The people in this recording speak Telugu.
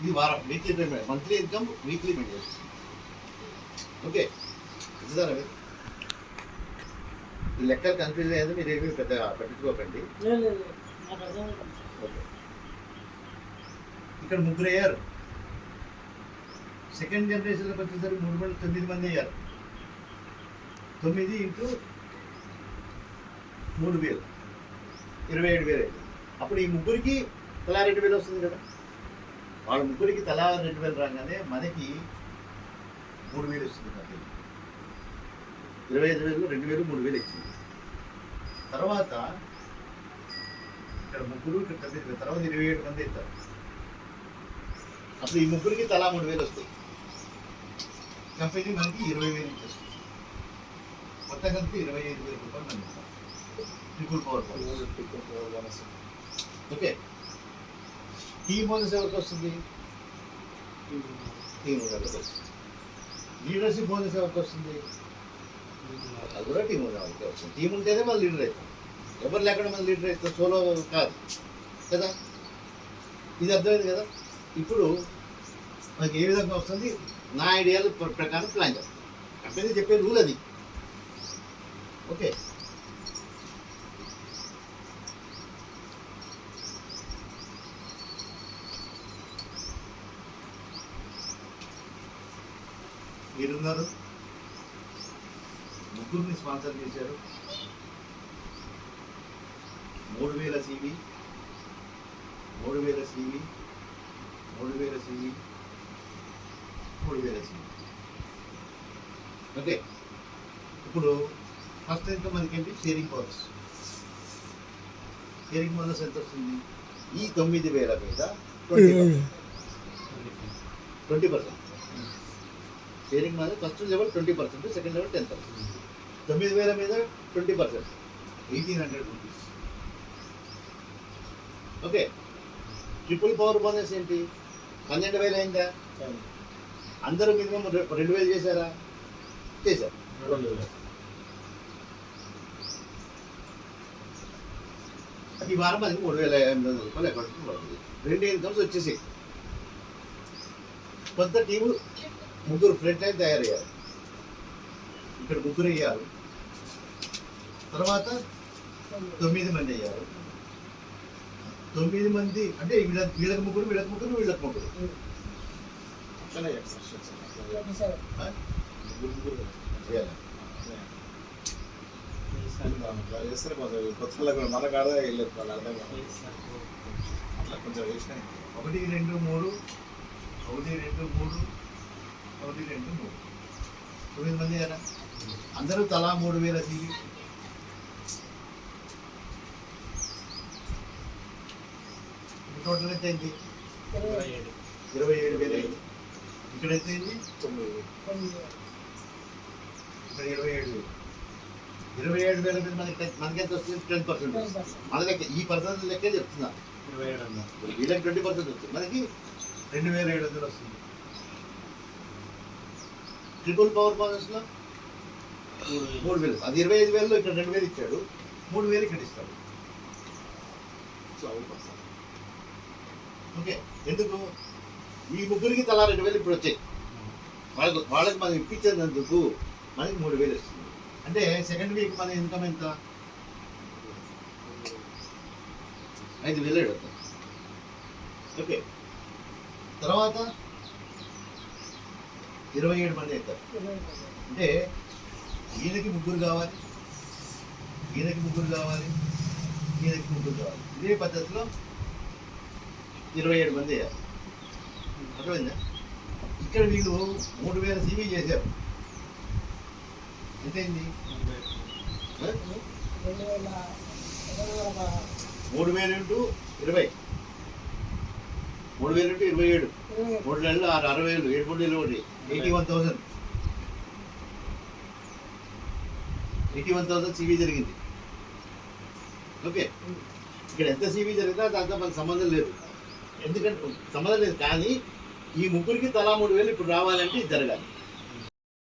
ఇది వారం weekly payment monthly income weekly payment చేస్తుంది. ఓకే ఇస్తారా మీరు? ఈ లెక్కలు కన్ఫ్యూజ్ అయ్యేది మీరు ఏమీ పెద్ద పట్టించుకోకండి. ఓకే ఇక్కడ ముగ్గురు అయ్యారు. సెకండ్ జనరేషన్లోకి వచ్చేసరికి మూడు మంది తొమ్మిది మంది అయ్యారు. తొమ్మిది ఇంటూ మూడు వేలు. ఇరవై ఏడు వేలు అయింది. అప్పుడు ఈ ముగ్గురికి తలా రెండు వేలు వస్తుంది కదా. వాళ్ళ ముగ్గురికి తలా రెండు వేలు రాగానే మనకి మూడు వేలు వస్తుంది కంపెనీ ఇరవై ఐదు వేలు రెండు వేలు మూడు వేలు ఇచ్చింది. తర్వాత ఇక్కడ ముగ్గురు ఇక్కడ తొమ్మిది వేలు తర్వాత ఇరవై ఏడు మంది ఇస్తారు. అప్పుడు ఈ ముగ్గురికి తలా మూడు వేలు వస్తాయి కంపెనీ మనకి ఇరవై వేలు ఇచ్చేస్తుంది. మొత్తం కలిపి ఇరవై ఐదు వేల రూపాయలు triple power triple power bonus okay T bonus ఎవరికి వస్తుంది టీం వాళ్ళకి వస్తుంది లీడర్షిప్ బోనస్ ఎవరికి వస్తుంది అది కూడా టీం వాళ్ళకి వస్తుంది టీం ఉంటేనే మళ్ళీ లీడర్ అవుతాం ఎవరు లేకుండా మళ్ళీ లీడర్ అవుతాం సోలో కాదు కదా ఇది అర్థమైంది కదా ఇప్పుడు మనకి ఏ విధంగా వస్తుంది నా ఐడియాల ప్రకారం ప్లాన్ చేస్తాం కంపెనీ చెప్పే రూల్ అది. ఓకే మీరున్నారు. ముగ్గురిని స్పాన్సర్ చేశారు. మూడు వేల సివి మూడు వేల సివి మూడు వేల సివి మూడు వేల సివి ఓకే. ఇప్పుడు ఫస్ట్ ఇంకా మనకి ఏంటి షేరింగ్ బోనస్ షేరింగ్ బోనస్ ఎంత వస్తుంది? ఈ తొమ్మిది వేల మీద ట్వంటీ ట్వంటీ పర్సెంట్. షేరింగ్ మీద first level twenty percent second level ten percent తొమ్మిది వేల మీద twenty percent eighteen hundred rupees okay triple power bonus ఏంటి? పన్నెండు వేలు అయిందా? అందరూ మినిమం రెండు వేలు చేశారా? చేశారు. ఈ వారం మనకి మూడు వేల ఎనిమిది వందల రూపాయలు పడుతుంది. రెండు ఇన్కమ్స్ వచ్చేసి కొంత టీము ముగ్గురు ఫ్రంట్ లైన్ తయారయ్యారు. ఇక్కడ ముగ్గురు అయ్యారు. తర్వాత తొమ్మిది మంది అయ్యారు. తొమ్మిది మంది అంటే వీళ్ళ వీళ్ళకి ముగ్గురు వీళ్ళకి ముగ్గురు వీళ్ళకి ముగ్గురు. మనకు అర్థం అట్లా కొంచెం ఒకటి రెండు మూడు ఒకటి రెండు మూడు ఒకటి రెండు మూడు. తొమ్మిది మంది అయ్యారా అందరూ తలా మూడు వేల తీరి టోటల్ ఎంత అయింది? ఇరవై ఏడు. వేలు అయింది ఇక్కడ ఎంత అయింది? తొమ్మిది ఇక్కడ ఇరవై ఏడు. వేలు ఇరవై ఏడు వేల మీద మనకి మనకి ఎంత వస్తుంది? టెన్ పర్సెంట్ మన లెక్క ఈ పర్సెంట్ లెక్కే చెప్తున్నా. వీళ్ళకి ట్వంటీ పర్సెంట్ వస్తుంది. మనకి రెండు వేల ఏడు వందలు వస్తుంది. ట్రిపుల్ పవర్ బోనస్లో మూడు వేలు అది ఇరవై ఐదు వేలలో ఇక్కడ రెండు వేలు ఇచ్చాడు. మూడు వేలు ఇక్కడ ఇస్తాడు. ఓకే ఎందుకు? ఈ ముగ్గురికి తలా రెండు వేలు ఇప్పుడు వచ్చాయి. వాళ్ళకు వాళ్ళకి మనం ఇప్పించేందుకు మనకి మూడు వేలు వస్తుంది. అంటే సెకండ్ వీక్ మన ఇన్కమ్ ఎంత? ఐదు వేలు అడుగుతాం. ఓకే. తర్వాత? ఇరవై ఏడు మంది అవుతారు. అంటే ఈయనకి ముగ్గురు కావాలి ఈయనకి ముగ్గురు కావాలి ఈయనకి ముగ్గురు కావాలి. ఇదే పద్ధతిలో ఇరవై ఏడు మంది అయ్యారు. అర్థమైందా? ఇక్కడ వీళ్ళు మూడు వేల సీవీ చేశారు. ఎంతైంది? మూడు వేలు ఇంటూ ఇరవై. మూడు వేలు ఇంటూ ఇరవై ఏడు. మూడు నెలలు ఆరు అరవై వేలు ఏడు మూడు నెలలు ఒకటి. Eighty one thousand eighty one thousand CV జరిగింది. ఓకే ఇక్కడ ఎంత సీవీ జరిగినా దాంతో మనకు సంబంధం లేదు. ఎందుకంటే సంబంధం లేదు. కానీ ఈ ముగ్గురికి తలా మూడు వేలు ఇప్పుడు రావాలంటే ఇది జరగాలి.